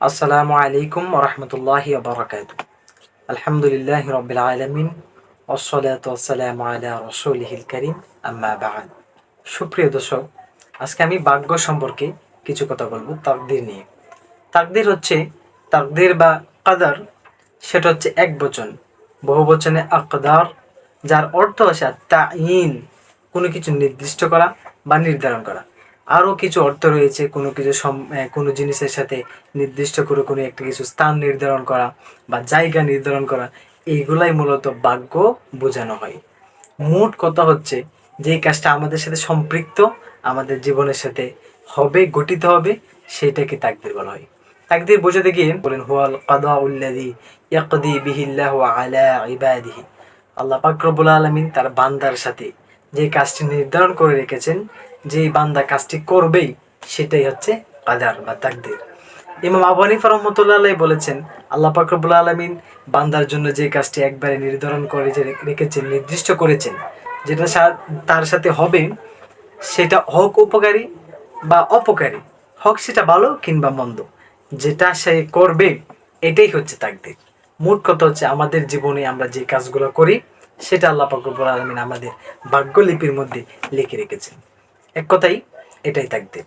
আসসালামু আলাইকুম ওরহমতুল্লাহি বারাকাতু আলহামদুলিল্লাহ রবিল আলমিন ওসলাত ওসালাম আলা রসুলহিল করিম, আম্মা বাগান সুপ্রিয় দর্শক, আজকে আমি ভাগ্য সম্পর্কে কিছু কথা বলব তাকদির নিয়ে। তাকদির হচ্ছে, তাকদির বা কাদার, সেটা হচ্ছে এক বচন। বহু বচনে আকদার, যার অর্থ হচ্ছে তাইন, কোনো কিছু নির্দিষ্ট করা বা নির্ধারণ করা। আরও কিছু অর্থ রয়েছে, কোনো কিছু সম- কোনো জিনিসের সাথে নির্দিষ্ট করে কোনো একটা কিছু স্থান নির্ধারণ করা বা জায়গা নির্ধারণ করা, এইগুলাই মূলত ভাগ্য বোঝানো হয়। মোট কথা হচ্ছে যে কাজটা আমাদের সাথে সম্পৃক্ত, আমাদের জীবনের সাথে হবে, গঠিত হবে, সেটাকে তাকদির বলা হয়। তাকদির বোঝাতে গিয়ে বলেন, হুয়াল কাদা উল্লাদি ইয়াকদি বিহিল্লাহ আলা ইবাদিহি। আল্লাহ পাক রব্বুল আলামিন তার বান্দার সাথে যে কাজটি নির্ধারণ করে রেখেছেন যে বান্দা কাজটি করবেই, সেটাই হচ্ছে কাদার বা তাকদির। ইমাম আবু হানিফা বলেছেন, আল্লাহ পাক রব্বুল আলামিন বান্দার জন্য যে কাজটি একবারে নির্ধারণ করে যে রেখেছেন, নির্দিষ্ট করেছেন, যেটা তার সাথে হবে, সেটা হক উপকারী বা অপকারী। হক সেটা ভালো কিংবা মন্দ, যেটা সে করবে, এটাই হচ্ছে তাকদির। মোট কথা হচ্ছে, আমাদের জীবনে আমরা যে কাজগুলো করি সেটা আল্লাহ পাকুর আলমিন আমাদের ভাগ্যলিপির মধ্যে লিখে রেখেছেন। এক কথাই, এটাই তাকদির।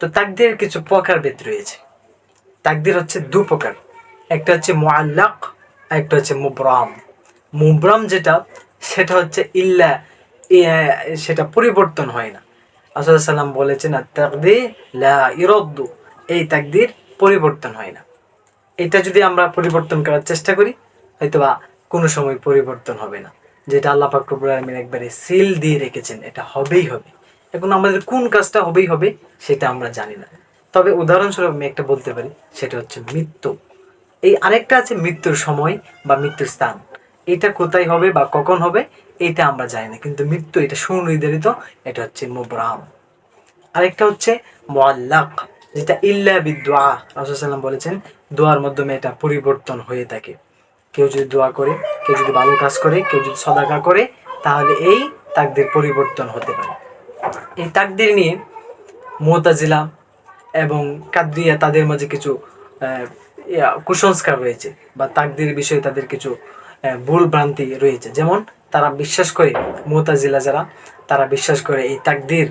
তো তাকদির কিছু প্রকারভেদ রয়েছে। তাকদির হচ্ছে দু প্রকার। একটা হচ্ছে মোয়াল্লাক আর একটা হচ্ছে মুবরাম। মুবরাম যেটা, সেটা হচ্ছে ইল্লা সেটা পরিবর্তন হয় না। আসল সাল্লাম বলেছেন আর তাকদি লা ইরদ্দু এই তাকদির পরিবর্তন হয় না। এটা যদি আমরা পরিবর্তন করার চেষ্টা করি, হয়তোবা কোনো সময় পরিবর্তন হবে না। যেটা আল্লাহ পাক রব্বুল আলামিন একবারে সিল দিয়ে রেখেছেন, এটা হবেই হবে। এখন আমাদের কোন কাজটা হবেই হবে, সেটা আমরা জানি না। তবে উদাহরণস্বরূপ আমি একটা বলতে পারি, সেটা হচ্ছে মৃত্যু। এই আরেকটা আছে মৃত্যুর সময় বা মৃত্যুর স্থান। এটা কোথায় হবে বা কখন হবে, এটা আমরা জানি না। কিন্তু মৃত্যু এটা সুনির্ধারিত, এটা হচ্ছে মুবরাম। আরেকটা হচ্ছে মোয়াল্লাক যেটা ইল্লা বিদোয়া রাসুসাল্লাম বলেছেন, দোয়ার মাধ্যমে এটা পরিবর্তন হয়ে থাকে। কেউ যদি দোয়া করে, কেউ যদি ভালো কাজ করে, কেউ যদি সদাকা করে, তাহলে এই তাকদের পরিবর্তন হতে পারে। এই তাকদের নিয়ে মোতাজিলা এবং কাদ্রিয়া তাদের মাঝে কিছু কুসংস্কার রয়েছে বা তাকদির বিষয়ে তাদের কিছু ভুল ভ্রান্তি রয়েছে। যেমন তারা বিশ্বাস করে, মোতাজিলা যারা, তারা বিশ্বাস করে এই তাকদির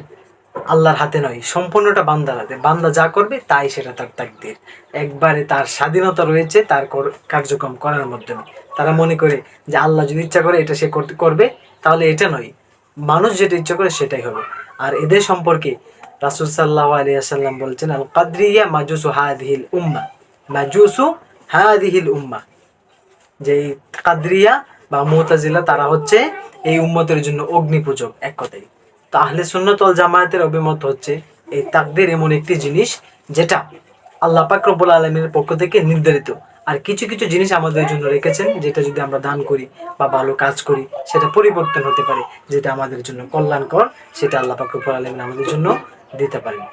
আল্লাহর হাতে নয়, সম্পূর্ণটা বান্দার হাতে। বান্দা যা করবে, তাই সেটা তার তাকদির। একবারে তার স্বাধীনতা রয়েছে, তার কার্যক্রম করার মাধ্যমে। তারা মনে করে যে আল্লাহ যদি ইচ্ছা করে এটা সে করবে, তাহলে এটা নয়। মানুষ যেটা ইচ্ছা করে সেটাই হবে। আর এদের সম্পর্কে রাসুল সাল্লাহ আলিয়াল্লাম বলছেন আল কাদরিয়া মাজুসু হাদিহিল উম্মা। মাজুসু হাদিহিল উম্মা। যে কাদরিয়া বা মুতাজিলা, তারা হচ্ছে এই উম্মতের জন্য অগ্নি পূজক এক কথাই তাহলে সুন্নতল জামায়াতের অভিমত হচ্ছে এই তাকদের এমন একটি জিনিস যেটা আল্লাহ পাক আলমীর পক্ষ থেকে নির্ধারিত। আর কিছু কিছু জিনিস আমাদের জন্য রেখেছেন, যেটা যদি আমরা দান করি বা ভালো কাজ করি, সেটা পরিবর্তন হতে পারে, যেটা আমাদের জন্য কল্যাণকর, সেটা আল্লাহ পাক আলমিন আমাদের জন্য দিতে পারেন।